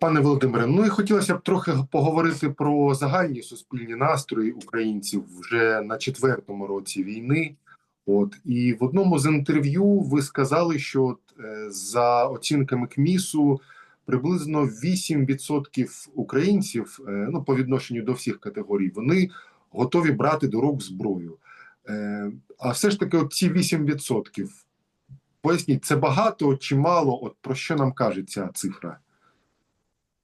Пане Володимире, ну і хотілося б трохи поговорити про загальні суспільні настрої українців вже на четвертому році війни. От і в одному з інтерв'ю ви сказали, що от, е, за оцінками КМІСу приблизно 8% українців, е, ну по відношенню до всіх категорій, вони готові брати до рук зброю. Е, а все ж таки, от ці 8%, поясніть, це багато чи мало? От про що нам каже ця цифра?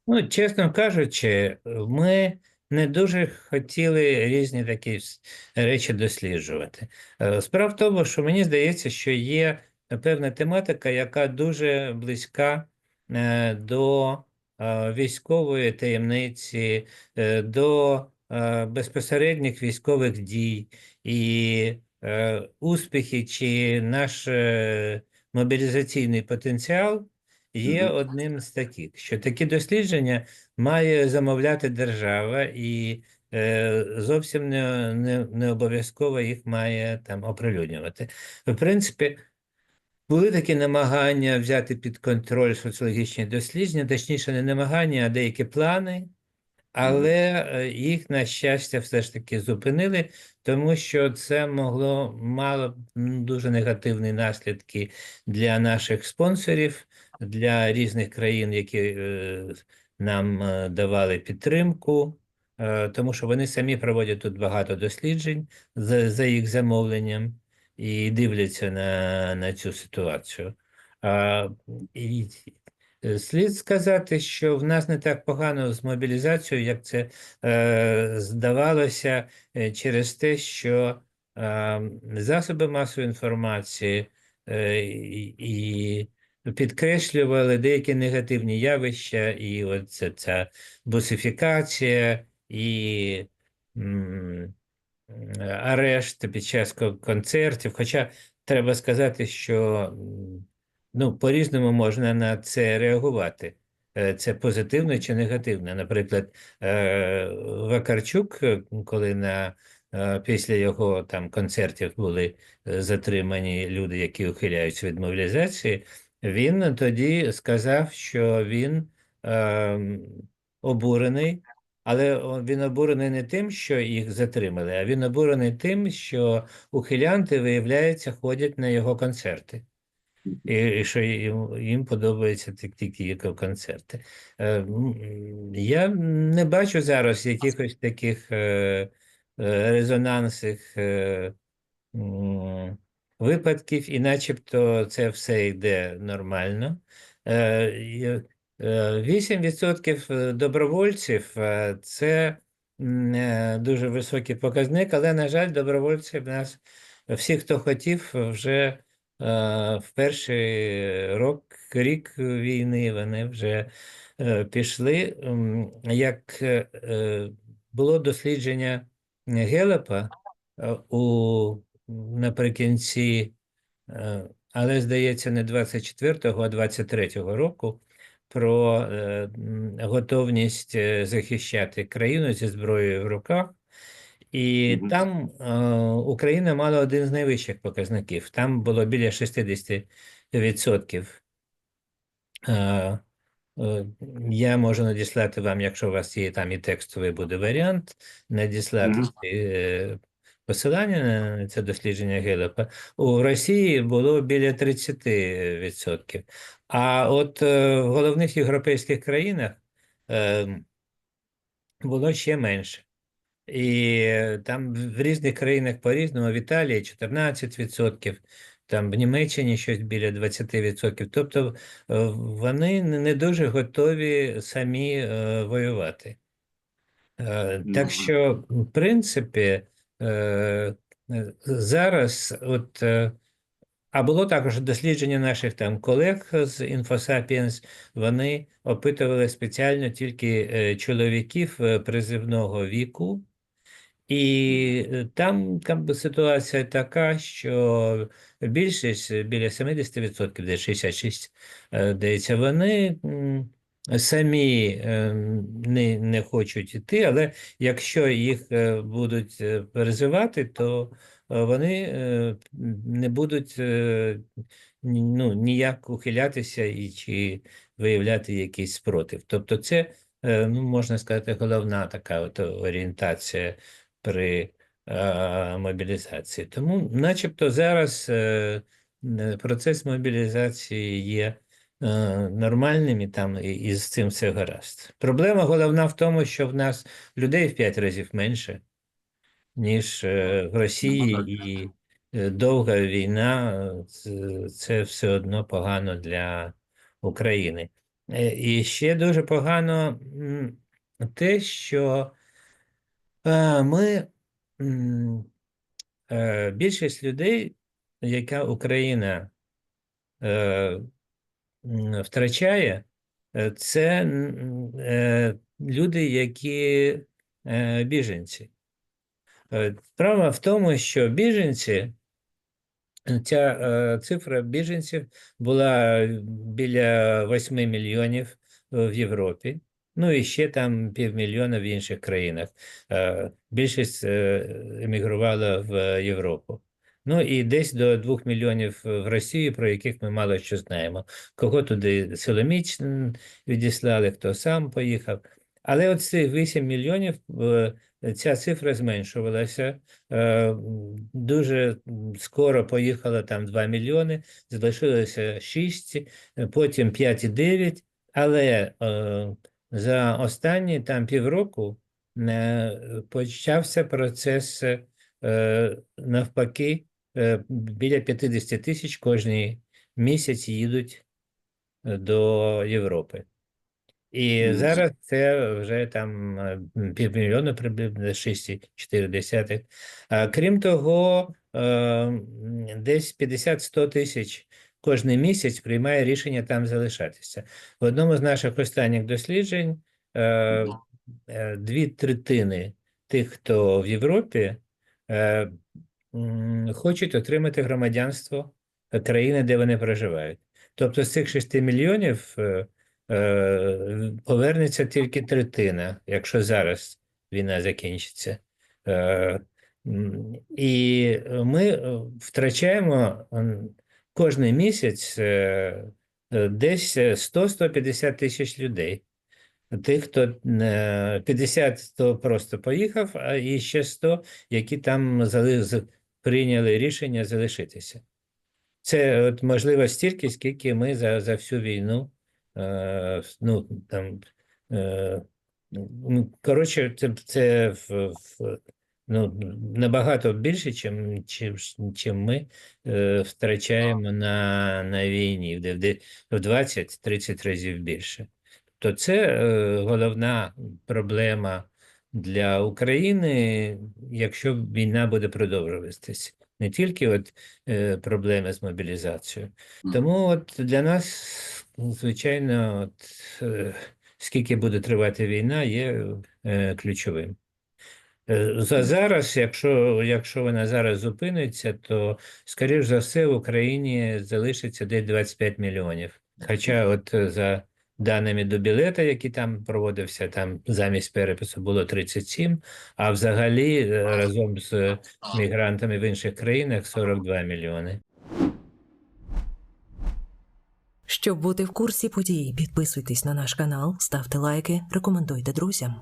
Ну, чесно кажучи, ми не дуже хотіли різні такі речі досліджувати. Е, Справа в тому, що мені здається, що є певна тематика, яка дуже близька е, до е, військової таємниці, до безпосередніх військових дій і успіхи чи наш мобілізаційний потенціал є одним з таких, що такі дослідження має замовляти держава, і е, зовсім не, не, не обов'язково їх має там оприлюднювати. В принципі, були такі намагання взяти під контроль соціологічні дослідження, точніше, не намагання, а деякі плани. Але е, їх, на щастя, все ж таки зупинили, тому що це могло мало дуже негативні наслідки для наших спонсорів, для різних країн, які е, нам е, давали підтримку, е, тому що вони самі проводять тут багато досліджень за, за їх замовленням і дивляться на, на цю ситуацію. А, і, Слід сказати, що в нас не так погано з мобілізацією, як це е, здавалося, через те, що е, засоби масової інформації е, і підкреслювали деякі негативні явища, і от ця, бусифікація, і м, арешт під час концертів. Хоча треба сказати, що ну, по-різному можна на це реагувати. Е, Це позитивно чи негативно. Наприклад, е, Вакарчук, е, коли на, після його там концертів були затримані люди, які ухиляються від мобілізації, він тоді сказав, що він е, обурений, але він обурений не тим, що їх затримали, а він обурений тим, що ухилянти, виявляється, ходять на його концерти. І, і що їм, їм подобаються його концерти. Е, Я не бачу зараз якихось таких е, резонансних е, випадків, і начебто це все йде нормально. Е, і, е, 8% добровольців е, це е, дуже високий показник, але, на жаль, добровольці в нас всі, хто хотів, вже е, в перший рок, рік війни вони вже е, пішли. Як е, е, було дослідження Гелепа е, у наприкінці, е, але, здається, не 24-го, а 23-го року про е, готовність е, захищати країну зі зброєю в руках. І Мгм. там е, Україна мала один з найвищих показників. Там було біля 60%. Е, е, я можу надіслати вам, якщо у вас є там і текстовий буде варіант, надіслати е, посилання на це дослідження Гелепа. У Росії було біля 30%. А от е, в головних європейських країнах е, було ще менше. І е, там в різних країнах по-різному, в Італії 14%, там в Німеччині щось біля 20%. Тобто е, вони не дуже готові самі воювати. Так що, в принципі, зараз, от, е, а було також дослідження наших там колег з InfoSapiens, вони опитували спеціально тільки е, чоловіків е, призивного віку, і е, там, там ситуація така, що більшість, е, біля 70%, де 66, е, здається, вони самі е, не, не хочуть йти, але якщо їх е, будуть е, призивати, то вони не будуть ну, ніяк ухилятися і чи виявляти якийсь спротив. Тобто, це, ну, можна сказати, головна така от орієнтація при мобілізації. Тому, начебто, зараз процес мобілізації є нормальним і там і, і з цим все гаразд. Проблема головна в тому, що в нас людей в п'ять разів менше, ніж е, в Росії, і е, довга війна е, це, все одно погано для України. Е, І ще дуже погано те, що е, ми е, більшість людей, яка Україна е, втрачає, е, це е, люди, які е, біженці. Справа в тому, що біженці, ця цифра біженців була біля 8 мільйонів в Європі, ну і ще там півмільйона в інших країнах. Більшість емігрувала в Європу. Ну і десь до 2 мільйонів в Росії, про яких ми мало що знаємо. Кого туди силоміч м, відіслали, хто сам поїхав. Але от цих 8 мільйонів е, ця цифра зменшувалася. Е, Дуже скоро поїхало там 2 мільйони, залишилося 6, е, потім 5,9, але е, за останні там півроку е, почався процес е, навпаки, е, біля 50 тисяч кожний місяць їдуть е, до Європи. І зараз це вже там е, півмільйона, приблизно 6,4. А крім того, е, десь 50-100 тисяч кожний місяць приймає рішення там залишатися. В одному з наших останніх досліджень е, е, дві третини тих, хто в Європі, е, хочуть отримати громадянство країни, де вони проживають. Тобто з цих 6 мільйонів е, е, повернеться тільки третина, якщо зараз війна закінчиться. Е, І ми втрачаємо кожний місяць десь 100-150 тисяч людей. Тих, хто е, 50 хто просто поїхав, а і ще 100, які там прийняли рішення залишитися. Це от можливо стільки, скільки ми за, за всю війну, е, ну там е, ну, коротше, це, це в, в, ну, набагато більше, чим, чим, чим ми е, втрачаємо на, на війні, де- в 20-30 разів більше. То це е, головна проблема для України, якщо війна буде продовжуватися. Не тільки от е, проблеми з мобілізацією. Тому от для нас, звичайно, от, е, скільки буде тривати війна, є е, ключовим. Е, За зараз, якщо, якщо вона зараз зупиниться, то, скоріш за все, в Україні залишиться десь 25 мільйонів. Хоча, от е, за даними до білета, які там проводився, там замість перепису було 37, а взагалі е, разом з мігрантами в інших країнах 42 мільйони. Щоб бути в курсі подій, підписуйтесь на наш канал, ставте лайки, рекомендуйте друзям.